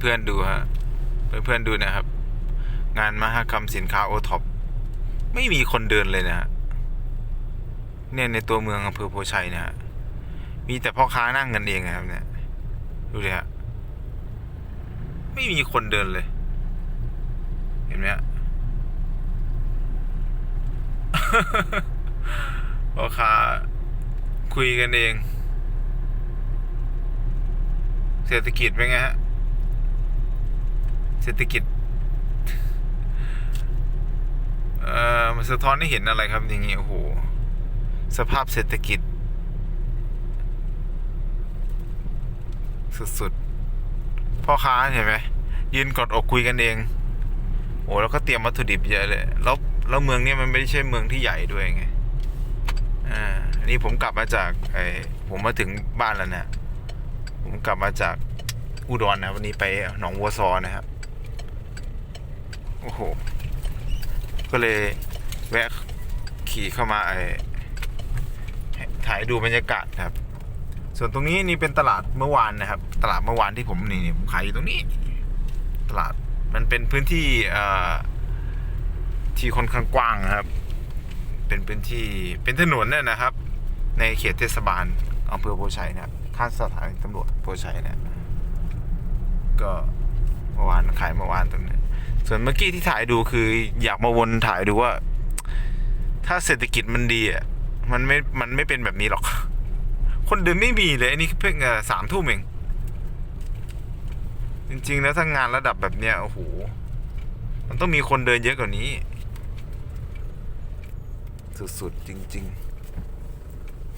เพื่อนๆดูฮะเพื่อนๆดูนะครับ งานมหกรรมสินค้าโอท็อปไม่มีคนเดินเลยนะฮะเนี่ยในตัวเมืองอำเภอโพชัยเนะฮะมีแต่พ่อค้านั่งกันเองนะครับ เนี่ย ดูเลยฮะไม่มีคนเดินเลย เห็นไหมฮะพ่อค้าคุยกันเอง เศรษฐกิจเป็นไงฮะ รษฐกิจเอ่อมันสะท้อนให้เห็นอะไรครับอย่างงี้โอ้โหสภาพเศรษฐกิจ สุดๆพ่อค้าเห็นไหมยืนกอดอกคุยกันเองโอ้แล้วก็เตรียมวัตถุดิบเยอะเลยแล้วแล้วเมืองนี้มันไม่ใช่เมืองที่ใหญ่ด้วยไงอ่านนี้ผมกลับมาจากไอ้ผมมาถึงบ้านแล้วเนะผมกลับมาจากอุดรนะวันนี้ไปหนองวัวซอนะครับ โอ้โห ก็เลยแวะขี่เข้ามาไอ้ถ่ายดูบรรยากาศครับ ส่วนตรงนี้นี่เป็นตลาดเมื่อวานนะครับ ตลาดเมื่อวานที่ผมนี่ผมขายอยู่ตรงนี้ ตลาดมันเป็นพื้นที่ที่ค่อนข้างกว้างนะครับ เป็นพื้นที่เป็นถนนเนี่ยนะครับ ในเขตเทศบาลอำเภอโพชัยนะครับข้างสถานีตำรวจโพชัยเนะก็เมื่อวานขายเมื่อวานตรงนี้ ส่วนเมื่อกี้ที่ถ่ายดูคืออยากมาวนถ่ายดูว่า ถ้าเศรษฐกิจมันดีอะมันไม่มันไม่เป็นแบบนี้หรอก คนเดินไม่มีเลยอันนี้เพิ่งสามทุ่มเองจริงๆแล้วถ้างานระดับแบบเนี้ยโอ้โหมันต้องมีคนเดินเยอะกว่านี้ สุดๆจริง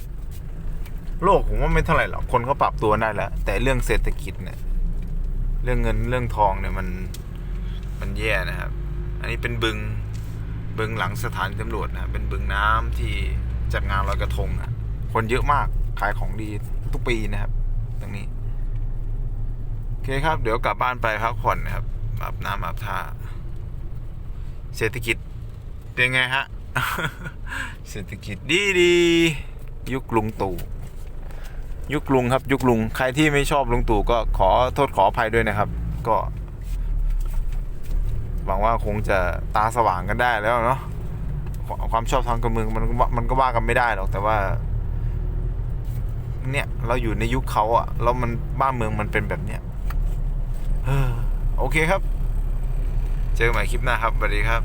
ๆ โลกผมว่าไม่เท่าไหร่หรอกคนเขาปรับตัวได้แล้วแต่เรื่องเศรษฐกิจเนี่ย เรื่องเงินเรื่องทองเนี่ยมัน แย่นะครับ อันนี้เป็นบึงบึงหลังสถานตำรวจนะเป็นบึงน้ำที่จัดงานลอยกระทงอะคนเยอะมากขายของดีทุกปีนะครับ ตรงนี้โอเคครับ เดี๋ยวกลับบ้านไปพักผ่อนนะครับอาบน้ำอาบท่า เศรษฐกิจเป็นไงฮะ เศรษฐกิจดีดียุคลุงตู่ยุคลุงครับ ยุคลุงใครที่ไม่ชอบลุงตู่ก็ขอโทษขออภัยด้วยนะครับ ก็ หวังว่าคงจะตาสว่างกันได้แล้วเนาะความชอบทางการเมืองมันมันก็ว่ากันไม่ได้หรอกแต่ว่า เนี่ย เราอยู่ในยุคเขาอะแล้วมันบ้านเมืองมันเป็นแบบเนี้ยโอเคครับ เจอกันใหม่คลิปหน้าครับสวัสดีครับ